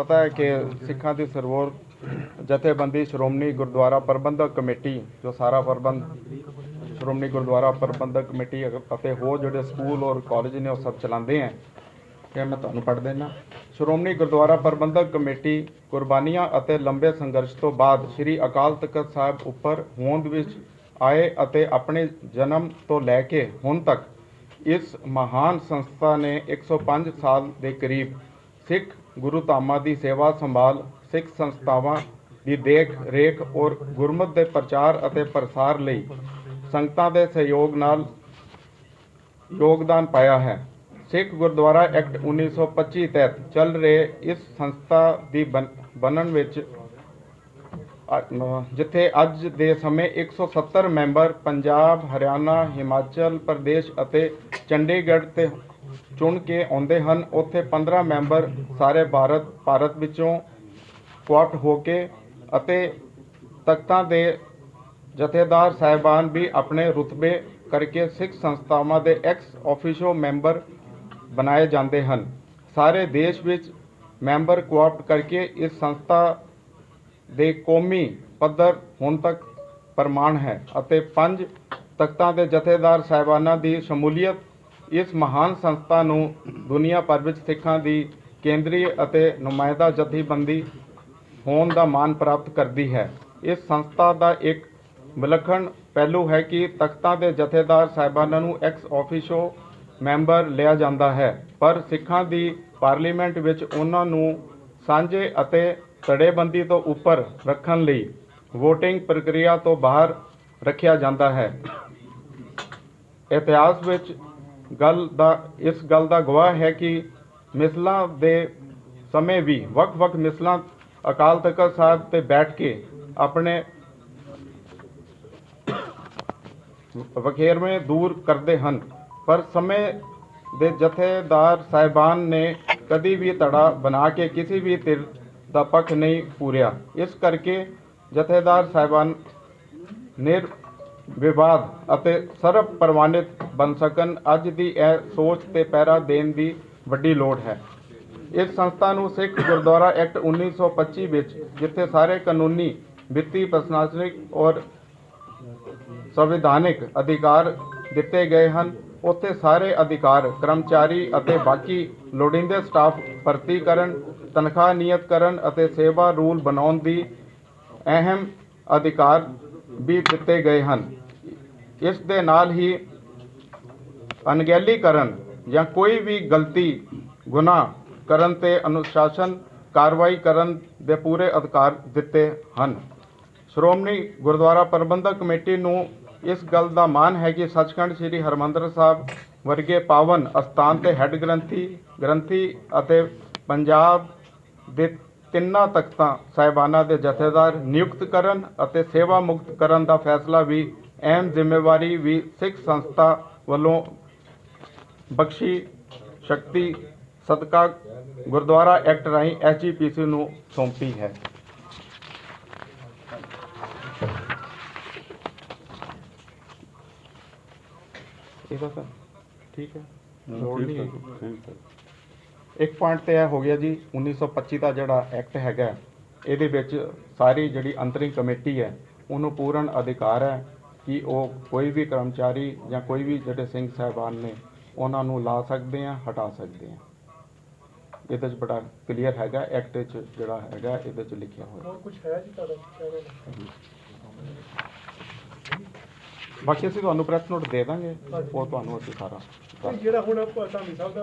ਪਤਾ ਹੈ ਕਿ ਸਿੱਖਾਂ ਦੀ ਸਰਵੋਰ ਜਥੇਬੰਦੀ ਸ਼੍ਰੋਮਣੀ ਗੁਰਦੁਆਰਾ ਪ੍ਰਬੰਧਕ ਕਮੇਟੀ, ਜੋ ਸਾਰਾ ਪ੍ਰਬੰਧ ਸ਼੍ਰੋਮਣੀ ਗੁਰਦੁਆਰਾ ਪ੍ਰਬੰਧਕ ਕਮੇਟੀ ਅਤੇ ਹੋਰ ਜਿਹੜੇ ਸਕੂਲ ਔਰ ਕਾਲਜ ਨੇ, ਉਹ ਸਭ ਚਲਾਉਂਦੇ ਹੈ। ਇਹ ਮੈਂ ਤੁਹਾਨੂੰ ਪੜ੍ਹ ਦੇਣਾ ਸ਼੍ਰੋਮਣੀ ਗੁਰਦੁਆਰਾ ਪ੍ਰਬੰਧਕ ਕਮੇਟੀ ਕੁਰਬਾਨੀਆਂ ਅਤੇ ਲੰਬੇ ਸੰਘਰਸ਼ ਤੋਂ ਬਾਅਦ ਸ੍ਰੀ ਅਕਾਲ ਤਖਤ ਸਾਹਿਬ ਉੱਪਰ ਹੋਂਦ ਵਿੱਚ ਆਏ ਅਤੇ ਆਪਣੇ ਜਨਮ ਤੋਂ ਲੈ ਕੇ ਹੁਣ ਤੱਕ ਇਸ ਮਹਾਨ ਸੰਸਥਾ ਨੇ 105 ਸਾਲ ਦੇ ਕਰੀਬ ਸਿੱਖ ਗੁਰੂ ਧਾਮਾਂ ਦੀ ਸੇਵਾ ਸੰਭਾਲ, ਸਿੱਖ ਸੰਸਥਾਵਾਂ ਦੀ ਦੇਖ ਰੇਖ ਔਰ ਗੁਰਮਤਿ ਦੇ ਪ੍ਰਚਾਰ ਅਤੇ ਪ੍ਰਸਾਰ ਲਈ ਸੰਗਤਾਂ ਦੇ ਸਹਿਯੋਗ ਨਾਲ ਯੋਗਦਾਨ ਪਾਇਆ ਹੈ। ਸਿੱਖ ਗੁਰਦੁਆਰਾ ਐਕਟ 1925 ਤਹਿਤ ਚੱਲ ਰਹੇ ਇਸ ਸੰਸਥਾ ਦੀ ਬਣ- ਬਣਨ ਵਿੱਚ ਜਿੱਥੇ ਅੱਜ ਦੇ ਸਮੇਂ 170 ਮੈਂਬਰ ਪੰਜਾਬ, ਹਰਿਆਣਾ, ਹਿਮਾਚਲ ਪ੍ਰਦੇਸ਼ ਅਤੇ ਚੰਡੀਗੜ੍ਹ ਤੇ ਚੁਣ ਕੇ ਆਉਂਦੇ ਹਨ। ਉੱਥੇ 15 ਮੈਂਬਰ ਸਾਰੇ ਭਾਰਤ ਭਾਰਤ ਵਿੱਚੋਂ ਕੁਆਟ ਹੋ ਕੇ ਅਤੇ ਤਖਤਾਂ ਦੇ ਜਥੇਦਾਰ ਸਾਹਿਬਾਨ ਵੀ ਆਪਣੇ ਰੁਤਬੇ ਕਰਕੇ ਸਿੱਖ ਸੰਸਥਾਵਾਂ ਦੇ ਐਕਸ ਆਫੀਸ਼ੋ ਮੈਂਬਰ ਬਣਾਏ ਜਾਂਦੇ ਹਨ। ਸਾਰੇ ਦੇਸ਼ ਵਿੱਚ ਮੈਂਬਰ ਕੋਆਪਟ ਕਰਕੇ ਇਸ ਸੰਸਥਾ ਦੇ ਕੌਮੀ ਪੱਧਰ ਹੁਣ ਤੱਕ ਪ੍ਰਮਾਣ ਹੈ ਅਤੇ ਪੰਜ ਤਖਤਾਂ ਦੇ ਜਥੇਦਾਰ ਸਾਹਿਬਾਨਾਂ ਦੀ ਸ਼ਮੂਲੀਅਤ ਇਸ ਮਹਾਨ ਸੰਸਥਾ ਨੂੰ ਦੁਨੀਆ ਭਰ ਵਿੱਚ ਸਿੱਖਾਂ ਦੀ ਕੇਂਦਰੀ ਅਤੇ ਨੁਮਾਇੰਦਾ ਜਥੇਬੰਦੀ ਹੋਣ ਦਾ ਮਾਣ ਪ੍ਰਾਪਤ ਕਰਦੀ ਹੈ। ਇਸ ਸੰਸਥਾ ਦਾ ਇੱਕ ਵਿਲੱਖਣ ਪਹਿਲੂ ਹੈ ਕਿ ਤਖਤਾਂ ਦੇ ਜਥੇਦਾਰ ਸਾਹਿਬਾਨਾਂ ਨੂੰ ਐਕਸ ਆਫੀਸ਼ੋ ਮੈਂਬਰ ਲਿਆ ਜਾਂਦਾ ਹੈ, ਪਰ ਸਿੱਖਾਂ ਦੀ ਪਾਰਲੀਮੈਂਟ ਵਿੱਚ ਉਹਨਾਂ ਨੂੰ ਸਾਂਝੇ ਅਤੇ ਤੜੇਬੰਦੀ ਤੋਂ ਉੱਪਰ ਰੱਖਣ ਲਈ VOTING ਪ੍ਰਕਿਰਿਆ ਤੋਂ ਬਾਹਰ ਰੱਖਿਆ ਜਾਂਦਾ ਹੈ। ਇਤਿਹਾਸ ਵਿੱਚ ਗੱਲ ਦਾ, ਇਸ ਗੱਲ ਦਾ ਗਵਾਹ ਹੈ ਕਿ ਮਿਸਲਾਂ ਦੇ ਸਮੇਂ ਵੀ ਵੱਖ-ਵੱਖ ਮਿਸਲਾਂ ਅਕਾਲ ਤਖਤ ਸਾਹਿਬ ਤੇ ਬੈਠ ਕੇ ਆਪਣੇ ਵਖੇਰਵੇਂ ਦੂਰ ਕਰਦੇ ਹਨ। ਪਰ ਸਮੇਂ ਦੇ ਜਥੇਦਾਰ ਸਾਹਿਬਾਨ ਨੇ ਕਦੀ ਵੀ ਧੜਾ ਬਣਾ ਕੇ ਕਿਸੇ ਵੀ ਧਿਰ ਦਾ ਪੱਖ ਨਹੀਂ ਪੂਰਿਆ। ਇਸ ਕਰਕੇ ਜਥੇਦਾਰ ਸਾਹਿਬਾਨ ਨਿਰ ਵਿਵਾਦ ਅਤੇ ਸਰਬ ਪ੍ਰਵਾਨਿਤ ਬਣ ਸਕਣ, ਅੱਜ ਦੀ ਇਹ ਸੋਚ ਤੇ ਪਹਿਰਾ ਦੇਣ ਦੀ ਵੱਡੀ ਲੋੜ ਹੈ। ਇਸ ਸੰਸਥਾ ਨੂੰ ਸਿੱਖ ਗੁਰਦੁਆਰਾ ਐਕਟ 1925 ਵਿੱਚ, ਜਿੱਥੇ ਸਾਰੇ ਕਾਨੂੰਨੀ, ਵਿੱਤੀ, ਪ੍ਰਸ਼ਾਸਨਿਕ ਔਰ ਸੰਵਿਧਾਨਿਕ ਅਧਿਕਾਰ ਦਿੱਤੇ ਗਏ ਹਨ, ਉੱਥੇ ਸਾਰੇ ਅਧਿਕਾਰ, ਕਰਮਚਾਰੀ ਅਤੇ ਬਾਕੀ ਲੋੜੀਂਦੇ ਸਟਾਫ ਭਰਤੀ ਕਰਨ, ਤਨਖਾਹ ਨਿਯਤ ਕਰਨ ਅਤੇ ਸੇਵਾ ਰੂਲ ਬਣਾਉਣ ਦੀ ਅਹਿਮ ਅਧਿਕਾਰ ਵੀ ਦਿੱਤੇ ਗਏ ਹਨ। ਇਸ ਦੇ ਨਾਲ ਹੀ ਅਣਗਹਿਲੀ ਕਰਨ ਜਾਂ ਕੋਈ ਵੀ ਗਲਤੀ, ਗੁਨਾਹ ਕਰਨ ਤੇ ਅਨੁਸ਼ਾਸਨ ਕਾਰਵਾਈ ਕਰਨ ਦੇ ਪੂਰੇ ਅਧਿਕਾਰ ਦਿੱਤੇ ਹਨ। ਸ਼੍ਰੋਮਣੀ ਗੁਰਦੁਆਰਾ ਪ੍ਰਬੰਧਕ ਕਮੇਟੀ ਨੂੰ ਇਸ ਗੱਲ ਦਾ ਮਾਣ ਹੈ ਕਿ ਸੱਚਖੰਡ ਸ੍ਰੀ ਹਰਮੰਦਰ ਸਾਹਿਬ ਵਰਗੇ ਪਾਵਨ ਅਸਥਾਨ ਤੇ ਹੈੱਡ ਗ੍ਰੰਥੀ ਗ੍ਰੰਥੀ ਅਤੇ ਪੰਜਾਬ ਦੇ ਤਿੰਨਾਂ ਤਖਤਾਂ ਸਾਹਿਬਾਨਾਂ ਦੇ ਜਥੇਦਾਰ ਨਿਯੁਕਤ ਕਰਨ ਅਤੇ ਸੇਵਾ ਮੁਕਤ ਕਰਨ ਦਾ ਫੈਸਲਾ ਵੀ ਅਹਿਮ ਜ਼ਿੰਮੇਵਾਰੀ ਵੀ ਸਿੱਖ ਸੰਸਥਾ ਵੱਲੋਂ ਬਖਸ਼ੀ ਸ਼ਕਤੀ ਸਦਕਾ ਗੁਰਦੁਆਰਾ ਐਕਟ ਰਾਹੀਂ ਐਸਜੀਪੀਸੀ ਨੂੰ ਸੌਂਪੀ ਹੈ। ਇਹਦਾ ਤਾਂ ਠੀਕ ਹੈ। ਲੋੜ ਨਹੀਂ ਹੈਗੀ। ਇੱਕ ਪੁਆਇੰਟ ਤੇ ਇਹ ਹੋ ਗਿਆ ਜੀ 1925 ਦਾ ਜਿਹੜਾ ਐਕਟ ਹੈਗਾ ਇਹਦੇ ਵਿੱਚ ਸਾਰੀ ਜਿਹੜੀ ਅੰਤਰਿੰਗ ਕਮੇਟੀ ਹੈ ਉਹਨੂੰ ਪੂਰਨ ਅਧਿਕਾਰ ਹੈ ਕਿ ਉਹ ਕੋਈ ਵੀ ਕਰਮਚਾਰੀ ਜਾਂ ਕੋਈ ਵੀ ਜਿਹੜੇ ਸਿੰਘ ਸਾਹਿਬਾਨ ਨੇ ਉਹਨਾਂ ਨੂੰ ਲਾ ਸਕਦੇ ਆ ਹਟਾ ਸਕਦੇ ਆ। ਇਹਦੇ 'ਚ ਬੜਾ ਕਲੀਅਰ ਹੈਗਾ ਐਕਟ 'ਚ ਜਿਹੜਾ ਹੈਗਾ ਇਹਦੇ 'ਚ ਲਿਖਿਆ ਹੋਇਆ। ਕੁਝ ਹੈ ਜੀ ਤੁਹਾਡਾ? ਬਾਕੀ ਅਸੀਂ ਤੁਹਾਨੂੰ ਪ੍ਰੈਸ ਨੋਟ ਦੇ ਦਾਂਗੇ ਉਹ ਤੁਹਾਨੂੰ ਅਸੀਂ ਸਾਰਾ ਜਿਹੜਾ ਹੁਣ ਧਾਮੀ ਸਾਹਿਬ ਦਾ